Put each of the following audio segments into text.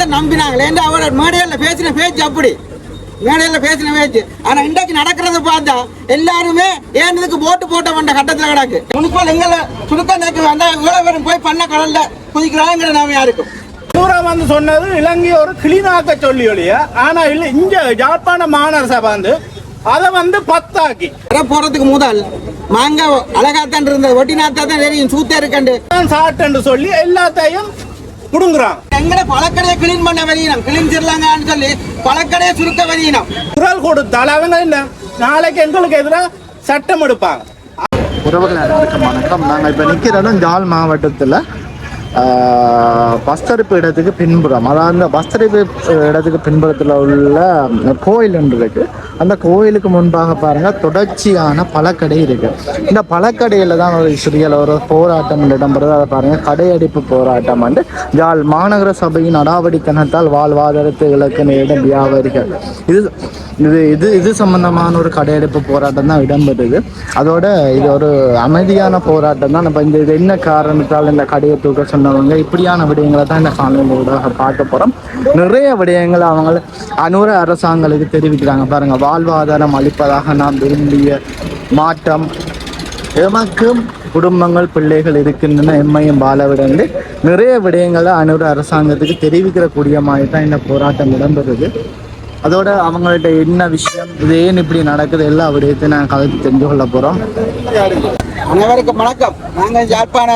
தான் நம்பினாங்களே ஏன்டா அவரோட மேடையில் பேசின பேச்சு அப்படி. மேடையில் பேசின பேச்சு. ஆனா இன்றைக்கு நடக்கிறத பார்த்தா எல்லாருமே ஏன் இதுக்கு போட்டு போட்ட வந்த கட்டத்தில் கிடக்கு. முனிப்பால் எங்களை சுருக்க நேக்கு வந்தா இவ்வளவு பேரும் போய் பண்ண கடல்ல குதிக்கிறாங்கிற நாம யாருக்கும். பூரா வந்து சொன்னது இலங்கை ஒரு கிளீனாக்க சொல்லி ஒழிய. ஆனா இல்ல இங்க யாழ்ப்பாண மாநகர சபை வந்து அதை வந்து பத்தாக்கி. போறதுக்கு முதல் மாங்காய் அழகாத்தான் இருந்தது. ஒட்டினாத்தா தான் தெரியும். சூத்தே இருக்கண்டு. தான் சாட்டுன்னு சொல்லி எல்லாத்தையும் புடுங்குறாங்க எங்கட பழக்கடையை கிளீன் பண்ண வரையினம் கிளீன் செய்யலாங்கன்னு சொல்லி பழக்கடையை சுருக்க வரையினம் குரல் கொடுத்தால் அவங்க என்ன? நாளைக்கு எங்களுக்கு எதிராக சட்டம் எடுப்பாங்க. உறவுகள் வணக்கம். நாங்கள் இப்போ நிற்கிற இடம் ஜாழ் மாவட்டத்தில் பஸ்தரிப்பு இடத்துக்கு பின்புறம் அதாவது அந்த பஸ்தரிப்பு இடத்துக்கு பின்புறத்தில் உள்ள கோயில் ஒன்று இருக்கு. அந்த கோயிலுக்கு முன்பாக பாருங்கள் தொடர்ச்சியான பழக்கடை இருக்கு. இந்த பழக்கடையில் தான் ஒரு சிறிய ஒரு போராட்டம் இடம்பெறுது. அதை பாருங்கள் கடையடிப்பு போராட்டம் வந்து யாழ் மாநகர சபையின் அடாவடித்தனத்தால் வாழ்வாதாரத்தை இழக்க நேரிடும் வியாபாரிகள். இது இது இது இது சம்பந்தமான ஒரு கடையெடுப்பு போராட்டம் தான் இடம்பெறுது. அதோட இது ஒரு அமைதியான போராட்டம் தான். நம்ம இந்த இது என்ன காரணத்தால் இந்த கடையை தூக்க சொன்னவங்க இப்படியான விடயங்களை தான் இந்த காணொலியோட பார்க்க போகிறோம் நிறைய விடயங்களை அவங்க அனுர அரசாங்களுக்கு தெரிவிக்கிறாங்க. பாருங்க வாழ்வாதாரம் அளிப்பதாக நாம் விரும்பிய மாற்றம். எமக்கும் குடும்பங்கள் பிள்ளைகள் இருக்கின்றன எம்மையும் பாலவிடந்து நிறைய விடயங்களை அனுர அரசாங்கத்துக்கு தெரிவிக்கிற கூடிய மாதிரி தான் இந்த போராட்டம் இடம்பெறுது அதோட அவங்கள்ட்ட என்ன விஷயம் இது ஏன் இப்படி நடக்குது எல்லா விடயத்தையும் நாங்கள் கலந்து தெரிஞ்சு கொள்ள போகிறோம் அனைவருக்கும் வணக்கம். நாங்கள் யாழ்ப்பாண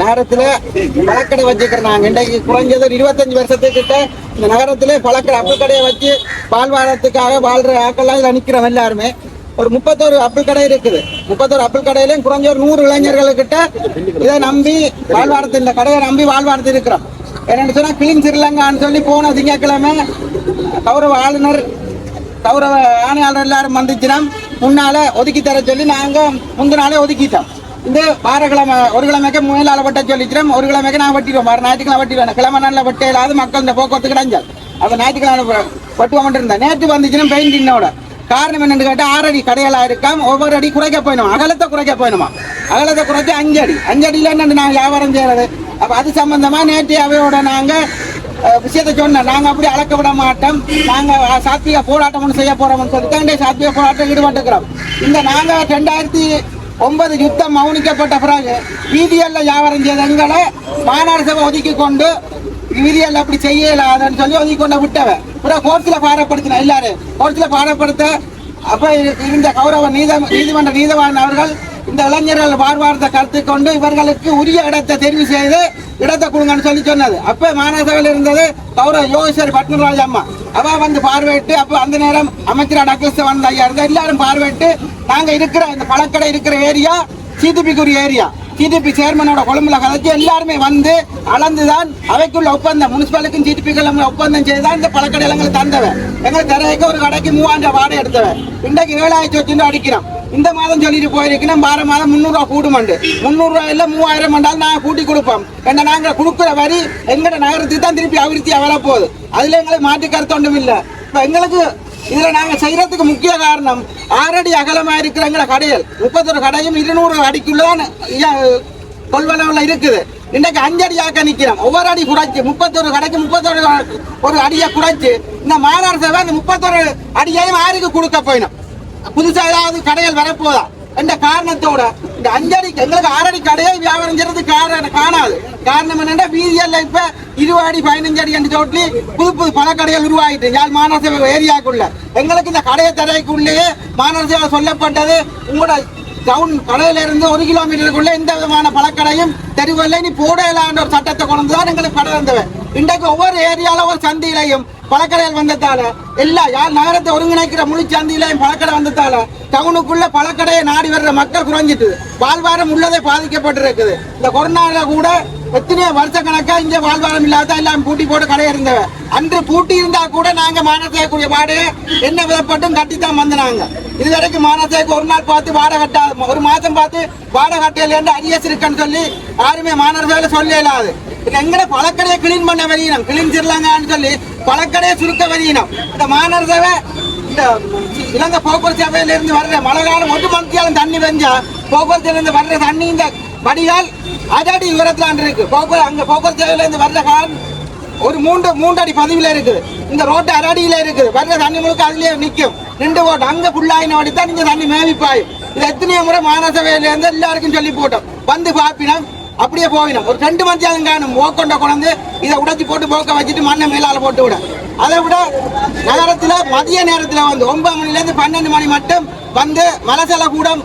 நகரத்துல பழக்கடை வச்சுக்கிறோம் நாங்கள் இன்றைக்கு குறைஞ்சது இருபத்தஞ்சி இருபத்தஞ்சு வருஷத்துக்கிட்ட இந்த நகரத்தில் பழக்கடை அப்புள் கடையை வச்சு வாழ்வாரத்துக்காக வாழ்ற ஆக்கள்லாம் இதுல நிக்கிறோம் எல்லாருமே. ஒரு முப்பத்தோரு அப்பிள் கடை இருக்குது. முப்பத்தோரு அப்பிள் கடையிலையும் குறைஞ்ச ஒரு நூறு இளைஞர்களுக்கிட்ட இதை நம்பி வாழ்வாரத்து இந்த கடையை நம்பி வாழ்வாரத்து இருக்கிறோம். என்னென்னு சொன்னா கிளீன் சிறிலங்கான்னு சொல்லி போன திங்கக்கிழமை கௌரவ ஆளுநர் கௌரவ ஆணையாளர் எல்லாரும் வந்துச்சுன்னா முன்னால ஒதுக்கி தர சொல்லி நாங்க முந்தினாலே ஒதுக்கிட்டோம். இந்த வாரக்கிழமை ஒரு கிழமைக்கு மேலால வெட்ட சொல்லிக்கிறோம் ஒரு கிழமைக்கு நான் வெட்டிடுவோம் வார ஞாயிற்றுக்கிழமை வெட்டிடுவேன். கிழமை நாளில் வெட்ட இல்லாத மக்கள் இந்த போக்குவரத்து கிடைஞ்சால் அப்போ ஞாயிற்றுக்கிழமை வெ- வெட்டுவோம் இருந்தேன். நேற்று வந்துச்சுன்னா பெயிண்டினோட காரணம் என்னன்னு கேட்டால் ஆறடி கடைகளாக இருக்காம். ஒவ்வொரு அடி குறைக்க போயிடுமா அகலத்தை குறைக்க போயிடுமா அகலத்தை குறைச்சி அஞ்சடி அஞ்சடியில் என்னென்னு நாங்கள் என்ன வியாபாரம் செய்கிறது அப்போ அது சம்மந்தமாக நேற்று அவையோட நாங்கள் விஷயத்தை சொன்னேன். நாங்கள் அப்படி அளக்க விட மாட்டோம். நாங்கள் சாத்திய போராட்டம் ஒன்று செய்ய போகிறோம்னு சொல்லி தான் சாத்திய போராட்டம் ஈடுபட்டுக்கிறோம் இந்த நாங்கள் ரெண்டாயிரத்தி ஒன்பது யுத்தம் மௌனிக்கப்பட்ட பிறகு வீதியல்ல வியாபாரம் செய்த எங்களை மாநாடு சபை ஒதுக்கி கொண்டு வீதியல்ல அப்படி செய்யலாதுன்னு சொல்லி ஒதுக்கி கொண்டு விட்டவன் பிறகு பாடப்படுத்தின எல்லாரும். கோர்ட்டில் பாடப்படுத்த அப்ப இருந்த கௌரவ நீத நீதிமன்ற நீதவான் அவர்கள் இந்த இளைஞர்கள் வாழ்வாரத்தை கருத்து கொண்டு இவர்களுக்கு உரிய இடத்தை தெரிவு செய்து இடத்தை கொடுங்கன்னு சொல்லி சொன்னது. அப்போ மாநகரில் இருந்தது கௌரவ யோகேஸ்வரி பட்னராஜ் அம்மா. அவள் வந்து பார்வையிட்டு அப்போ அந்த நேரம் அமைச்சர் டக்ளஸ் வந்த ஐயா இருந்தால் எல்லாரும் பார்வையிட்டு நாங்கள் இருக்கிற இந்த பழக்கடை இருக்கிற ஏரியா சிதிபிக்குரிய ஏரியா. டிடிபி சேர்மனோட கொழும்புல கதைச்சு எல்லாருமே வந்து அளந்துதான் அவைக்குள்ள ஒப்பந்தம். முனிசிபாலுக்கும் டிடிபிக்கும் ஒப்பந்தம் செய்துதான் இந்த பழக்கடை எங்களுக்கு தந்தவன் எங்களுக்கு தரைக்கு ஒரு கடைக்கு மூவாயிரம் வாடகை எடுத்தவன் இன்றைக்கு ஏழாயிரத்தி வச்சுட்டு அடிக்கிறோம். இந்த மாதம் சொல்லிட்டு போயிருக்கணும் வார மாதம் முந்நூறுரூவா கூடுமண்டு. முந்நூறுரூவா இல்லை மூவாயிரம் மண்டாலும் நாங்கள் கூட்டி கொடுப்போம் ஏன்னா நாங்கள் கொடுக்குற வரி எங்கட நகரத்துக்கு தான் திருப்பி அபிவிருத்தி வரப்போகுது. போகுது அதில் எங்களுக்கு மாற்றி கருத்து ஒன்றும் இல்லை. இப்போ எங்களுக்கு இதில் நாங்கள் செய்கிறதுக்கு முக்கிய காரணம் ஆறடி அகலமாக இருக்கிற எங்களை கடைகள். முப்பத்தொரு கடையும் இருநூறு அடிக்குள்ளதான் கொள்வனவில் இருக்குது. இன்றைக்கு அஞ்சடி ஆக்க நிற்கிறோம் ஒவ்வொரு அடி குறைச்சி முப்பத்தொரு கடைக்கு முப்பத்தொரு ஒரு அடியை குறைச்சி இந்த மாநாடு சபை அந்த முப்பத்தொரு அடியையும் ஆறுக்கு கொடுக்க போயிடும் புதுசா ஏதாவது கடைகள் வரப்போதா? என்ற காரணத்தோட? இந்த அஞ்சடி எங்களுக்கு ஆறடி கடையை வியாபாரம் செய்யறது காரணம் காணாது. காரணம் என்னன்னா வீதியல்ல இப்ப இருபது அடி பதினஞ்சு அடி என்று சொல்லி புது புது பல கடைகள் உருவாகிட்டு யாழ் மாநகர சபை ஏரியாக்குள்ள எங்களுக்கு இந்த கடையை தரைக்குள்ளேயே மாநகர சொல்லப்பட்டது. உங்களோட டவுன் கடையில இருந்து ஒரு கிலோமீட்டருக்குள்ள எந்த விதமான பழக்கடையும் தெருவில் நீ போடலான்ற ஒரு சட்டத்தை கொண்டு தான் எங்களுக்கு கடை இருந்தவன் இன்றைக்கு ஒவ்வொரு ஏரியாவில் ஒரு சந்தையிலையும் பழக்கடைகள் வந்ததால எல்லா யார் நகரத்தை ஒருங்கிணைக்கிற முழு சந்தையிலையும் பழக்கடை வந்ததால டவுனுக்குள்ள பழக்கடையை நாடி வர்ற மக்கள் குறைஞ்சிட்டு வாழ்வாரம் உள்ளதே பாதிக்கப்பட்டிருக்குது. இந்த கொரோனாவில் கூட எத்தனையோ வருஷ கணக்காக இங்கே வாழ்வாரம் இல்லாத எல்லாம் பூட்டி போட்டு கடை இருந்தவன் அன்று பூட்டி இருந்தா கூட நாங்கள் மானசேக்கூடிய வாடகை என்ன விதப்பட்டும் கட்டித்தான் வந்தாங்க இது வரைக்கும் மானசேக்கு ஒரு நாள் பார்த்து வாடகை கட்டாது ஒரு மாதம் பார்த்து வாடகை கட்டையில அரியஸ் இருக்குன்னு சொல்லி யாருமே மாணவர்களை சொல்ல இயலாது எங்கட பழக்கடையை கிளீன் பண்ண வரையினோம் கிளீன் செய்யலாங்கன்னு சொல்லி பழக்கடையை சுருக்க வரையினோம் இந்த மாநகர சபை இந்த இலங்கை போக்குவரத்து சபையிலிருந்து வர்ற மழை காலம் ஒட்டு மணித்தியாலும் தண்ணி வெஞ்சா போக்குவரத்துலேருந்து வர்ற தண்ணி இந்த வடிகால் அதடி உயரத்தில் இருக்கு. போக்குவரத்து அங்கே போக்குவரத்து சபையிலேருந்து வர்ற காலம் ஒரு மூன்று மூன்று அடி பதிவுல இருக்குது இந்த ரோட்டு அரடியில் இருக்குது வர்ற தண்ணி முழுக்க அதுலேயே நிற்கும் ரெண்டு போட்டு அங்கே புல்லாயின வாடி தான் இந்த தண்ணி மேவி பாயும் இது எத்தனையோ முறை மாநகர சபையிலேருந்து எல்லாருக்கும் சொல்லி போட்டோம். வந்து பாப்பினோம். அப்படியே போகணும் ஒரு ரெண்டு மத்தியானம் காணும். மோக்கொண்ட கொண்டு இதை உடைச்சி போட்டு போக்க வச்சுட்டு மண்ணை மேலால் போட்டு விட. அதை விட நகரத்தில் மதிய நேரத்தில் வந்து ஒன்பது மணிலேருந்து பன்னெண்டு மணி மட்டும் வந்து மலசல கூடம்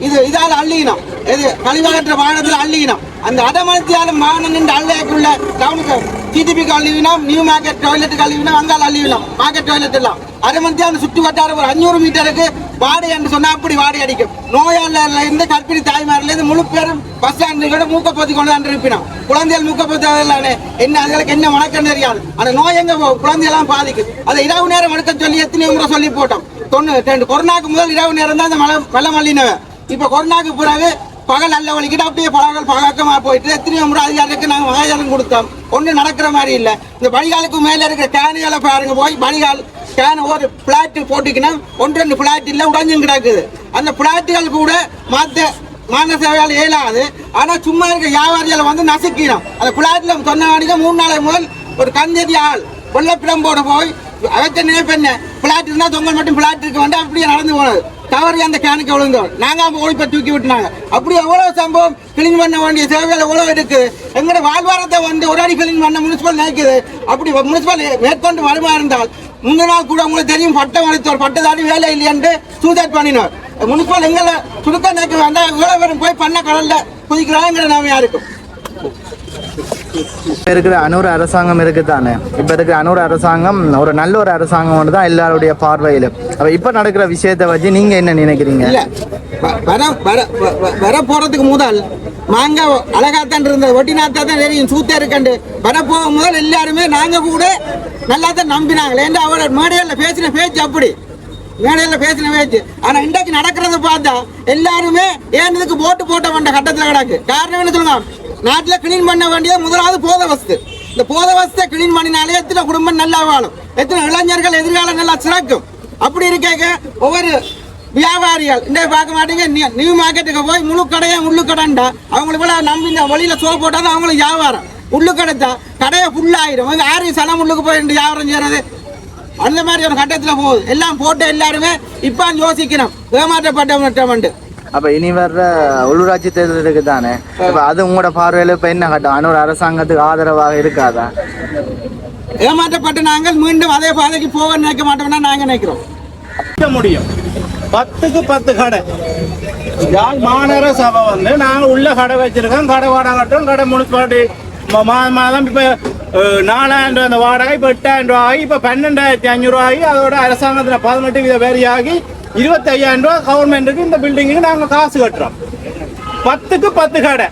இது இதால் அள்ளிக்கணும் இது கழிவகற்ற வாகனத்தில் அள்ளிக்கணும் அந்த அடமத்தியாலும் வாகனம் நின்று அள்ளைக்குள்ள டவுனுக்கு டிடிபி கழுவினோம் நியூ மார்க்கெட் டாய்லெட் கழுவினோம் அங்கால அள்ளிவினோம் மார்க்கெட் டாய்லெட் எல்லாம். அந்த சுற்று வட்டாரம் ஒரு அஞ்சூறு மீட்டருக்கு வாடகை என்று சொன்னா அப்படி வாடகை அடிக்கும். நோயாளர்ல இருந்து கற்பிணி தாய்மார்ல இருந்து முழு பேரும் பஸ் ஸ்டாண்டுகளோட மூக்க பொத்தி கொண்டு வந்து இருப்பினோம் குழந்தைகள் மூக்க பொத்தி என்ன அதுகளுக்கு என்ன வணக்கம் தெரியாது. அந்த நோய் எங்க போகும் குழந்தையெல்லாம் பாதிக்கும் அதை இரவு நேரம் வணக்கம் சொல்லி எத்தனையோ முறை சொல்லி போட்டோம். தொண்ணூறு ரெண்டு கொரோனாக்கு முதல் இரவு நேரம் தான் அந்த மலை மலை மல்லினவன். இப்ப கொரோனாக்கு பிறகு பகல் நல்ல வலிக்கிட்டு அப்படியே பகல் பழக்கமாக போயிட்டு எத்தனையோ முறை அதிகாரிக்கு நாங்கள் மகாஜனம் கொடுத்தோம். ஒன்றும் நடக்கிற மாதிரி இல்லை. இந்த வடிகாலுக்கு மேலே இருக்கிற கேனுகளை பாருங்க போய் வடிகால் கேன் ஒரு பிளாட்டு போட்டுக்கினா ஒன்று ரெண்டு பிளாட் இல்லை உடஞ்சும் கிடக்குது. அந்த பிளாட்டுகள் கூட மாற்ற மாநில சேவையால் இயலாது. ஆனால் சும்மா இருக்க வியாபாரிகளை வந்து நசுக்கிடும். அந்த பிளாட்டில் சொன்ன வாணிக்க மூணு நாளை முதல் ஒரு கஞ்சதி ஆள் வெள்ளப்பிடம்போட போய் அவற்றை நினைப்பெண்ண பிளாட் இருந்தால் தொங்கல் மட்டும் பிளாட் இருக்க வந்து அப்படியே நடந்து போனது. தவறி அந்த கேனுக்கு விழுந்தோம். நாங்கள் அவங்க ஓடிப்ப தூக்கி விட்டுனாங்க. அப்படி எவ்வளோ சம்பவம்? கிளீன் பண்ண வேண்டிய சேவைகள் எவ்வளோ இருக்கு? எங்களோட வாழ்வாரத்தை வந்து ஒரு அடி கிளீன் பண்ண முனிசிபல் நினைக்குது. அப்படி முனிசிபல் மேற்கொண்டு வருமா இருந்தால் முந்தின நாள் கூட உங்களுக்கு தெரியும் பட்டம் அளித்தவர் பட்டதாடி வேலை இல்லையென்று சூசைட் பண்ணினார். முனிசிபல் எங்களை சுருக்க நினைக்க வேண்டாம் இவ்வளோ பேரும் போய் பண்ண கடலில் குதிக்கிறாங்கிற நாம இருக்கும். இப்போ இருக்கிற அனூர் அரசாங்கம் இருக்குதானே? இப்போ இருக்கிற அனூர் அரசாங்கம் ஒரு நல்ல ஒரு அரசாங்கம் தான் எல்லாருடைய பார்வையில் அப்போ இப்போ நடக்கிற விஷயத்தை வச்சு நீங்கள் என்ன நினைக்கிறீங்க? வர வர வ- வ- வர போகிறதுக்கு முதல் மாங்காய் அழகாத்தான் இருந்த ஒட்டினாத்தா தான் தெரியும். சூத்தா இருக்கண்டு. வர போகும் முதல் எல்லாருமே நாங்கள் கூட நல்லா தான் நம்பினாங்களே ஏன்னா அவரோட மேடையில் பேசின பேச்சு அப்படி? மேடையில பேசின பேச்சு. ஆனா இன்றைக்கு நடக்கிறத பார்த்தா எல்லாருமே ஏன் இதுக்கு போட்டு போட்ட வேண்ட கட்டத்தில் கிடக்கு? காரணம் என்ன சொல்லுங்க? நாட்டில் கிளீன் பண்ண வேண்டியது முதலாவது போத வஸ்து இந்த போத வஸ்தை கிளீன் பண்ணினாலே எத்தனை குடும்பம் நல்லா வாழும். எத்தனை இளைஞர்கள் எதிர்காலம் நல்லா சிறக்கும். அப்படி இருக்க ஒவ்வொரு வியாபாரிகள் இந்த பார்க்க மாட்டீங்க நியூ- நியூ மார்க்கெட்டுக்கு போய் முழு கடையும் உள்ளு கடைண்டா அவங்களுக்கு விட நம்பி இந்த வழியில் சோ போட்டாதான் அவங்களுக்கு வியாபாரம். உள்ளு கடைத்தா கடையை ஃபுல்லாகிடும் யாரும் சனம் உள்ளுக்கு போய் வியாபாரம் செய்யறது. அந்த மாதிரி ஒரு கட்டத்தில் போகுது. எல்லாம் போட்டு எல்லாருமே இப்போ யோசிக்கணும். ஏமாற்றப்பட்டவன் அப்ப இனி வர்ற உள்ளூராட்சி தேர்தல் இருக்குதானே இப்ப அது உங்களோட பார்வையில இப்ப என்ன கட்டம்? அனூர் அரசாங்கத்துக்கு ஆதரவாக இருக்காதா? ஏமாற்றப்பட்ட நாங்கள் மீண்டும் அதே பாதைக்கு போக நினைக்க மாட்டோம்னா நாங்க நினைக்கிறோம். முடியும். பத்துக்கு பத்து கடை. மாநகர சபை வந்து நாங்கள் உள்ள கடை வச்சிருக்கோம். கடை வாடகை கட்டுறோம். கடை முனிசிபாலிட்டி மாதம் மாதம் இப்போ நாலாயிரம் ரூபா அந்த வாடகை இப்போ எட்டாயிரம் ரூபா ஆகி இப்போ பன்னெண்டாயிரத்தி அஞ்சூறு ஆகி அதோட அரசாங்கத்தில் பதினெட்டு வித வேரி இருபத்தையாயிரம் ரூபா கவர்மெண்ட்டுக்கு இந்த பில்டிங்குக்கு நாங்கள் காசு கட்டுறோம். பத்துக்கு பத்து கடை.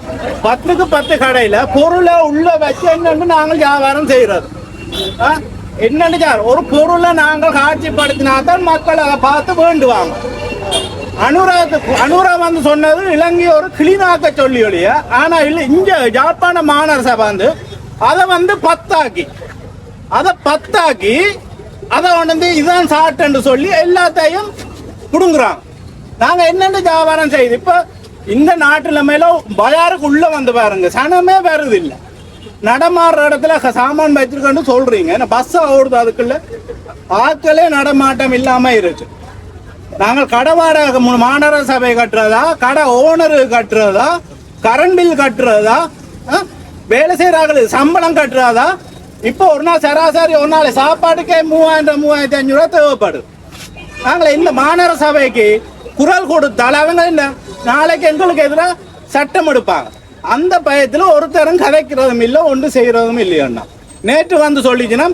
பத்துக்கு பத்து கடையில் பொருளை உள்ளே வச்சு என்னன்னு நாங்கள் வியாபாரம் செய்கிறது ஆ? என்னன்னு சார் ஒரு பொருளை நாங்கள் காட்சிப்படுத்தினா தான் மக்கள் அதை பார்த்து வேண்டுவாங்க. அனுராத் அனுரா வந்து சொன்னது இலங்கை ஒரு கிளீனாக்க சொல்லி ஒழிய. ஆனால் இல்லை இங்கே ஜாப்பான மாநகர சபை வந்து அதை வந்து பத்தாக்கி. அதை பத்தாக்கி அதை வந்து இதான் சாட்டுன்னு சொல்லி எல்லாத்தையும் புடுங்குறாங்க. நாங்க என்னென்ன வியாபாரம் செய்யுது இப்ப இந்த நாட்டுல மேல பயாருக்கு உள்ள வந்து பாருங்க சனமே வருது இல்ல. நடமாடுற இடத்துல சாமான் வச்சிருக்கேன்னு சொல்றீங்க. பஸ் ஓடுது அதுக்குள்ள. ஆட்களே நடமாட்டம் இல்லாம இருக்கு. நாங்கள் கடை வாடகை மு- மாநகர சபை கட்டுறதா கடை ஓனரு கட்டுறதா கரண்ட் பில் கட்டுறதா ஆ? வேலை செய்யறாங்களுக்கு சம்பளம் கட்டுறதா. இப்போ ஒரு நாள் சராசரி ஒரு நாள் சாப்பாட்டுக்கே மூவாயிரம் மூவாயிரத்தி அஞ்சு ரூபா தேவைப்படுது. நாங்கள் இந்த மாநகர சபைக்கு குரல் கொடுத்தால் அவங்க என்ன? நாளைக்கு எங்களுக்கு எதிராக சட்டம் எடுப்பாங்க. அந்த பயத்தில் ஒருத்தரும் கதைக்கிறதும் இல்லை ஒன்று செய்யறதும் இல்லையண்ணா நேற்று வந்து சொல்லிச்சுன்னா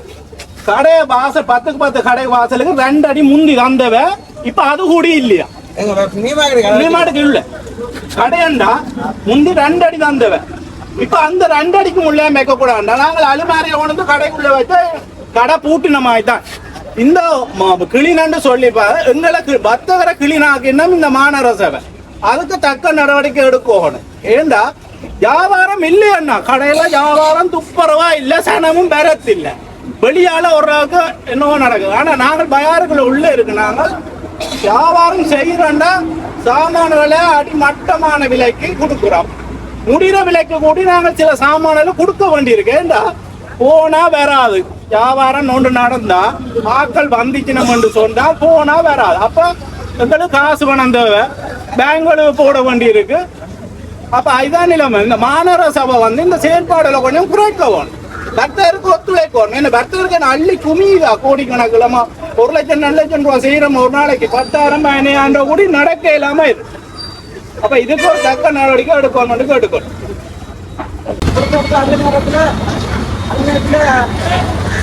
கடை வாசல் பத்துக்கு பத்து கடை வாசலுக்கு ரெண்டு அடி முந்தி வந்தவ இப்ப அது கூடி இல்லையா? நீமாட்டுக்கு இல்ல. கடையண்டா முந்தி ரெண்டு அடி தந்தவ இப்ப அந்த ரெண்டு அடிக்கு உள்ளே மேய்க்க கூடாண்டா நாங்கள் அலுமாரியை கொண்டு கடைக்குள்ள வச்சு கடை பூட்டின மாதிரி தான். இந்த கிளீனன்னு சொல்லிப்பா எங்களுக்கு வர்த்தகரை கிளீனாக்கினா இந்த மாநகர சபை அதுக்கு தக்க நடவடிக்கை எடுக்கணும். ஏண்டா? வியாபாரம் இல்லையண்ணா கடையில வியாபாரம் துப்புரவா இல்ல சனமும் பெறத்து இல்ல வெளியால ஒரு என்னவோ நடக்குது. ஆனா நாங்கள் பயாருக்குள்ள உள்ள இருக்கு. நாங்கள் வியாபாரம் செய்யறோம்னா விலை அடிமட்டமான விலைக்கு கொடுக்குறோம். முடிகிற விலைக்கு கூடி நாங்கள் சில சாமான்களை கொடுக்க வேண்டியிருக்கு. ஏண்டா? போனா வராது. வியாபாரம் நோண்டு நடந்தா ஆக்கள் வந்துச்சுனம் என்று சொன்னா போனா வராது. அப்ப எங்களுக்கு காசு பணம் தேவை. பெங்களூர் போட வேண்டி இருக்கு. அப்ப இதுதான் நிலைமை. இந்த மாநகர சபை வந்து இந்த செயற்பாடுல கொஞ்சம் குறைக்கவும். பக்தருக்கு ஒத்துழைக்கணும் என்ன பக்தருக்கு என்ன அள்ளி குமியுதா? கோடிக்கணக்கில் ஒரு லட்சம் ரெண்டு லட்சம் ரூபாய் செய்யறோம். ஒரு நாளைக்கு பத்தாயிரம் பதினாயிரம் ரூபாய் கூடி நடக்க இல்லாம இது அப்ப இதுக்கு ஒரு தக்க நடவடிக்கை எடுக்கணும் கேட்டுக்கணும்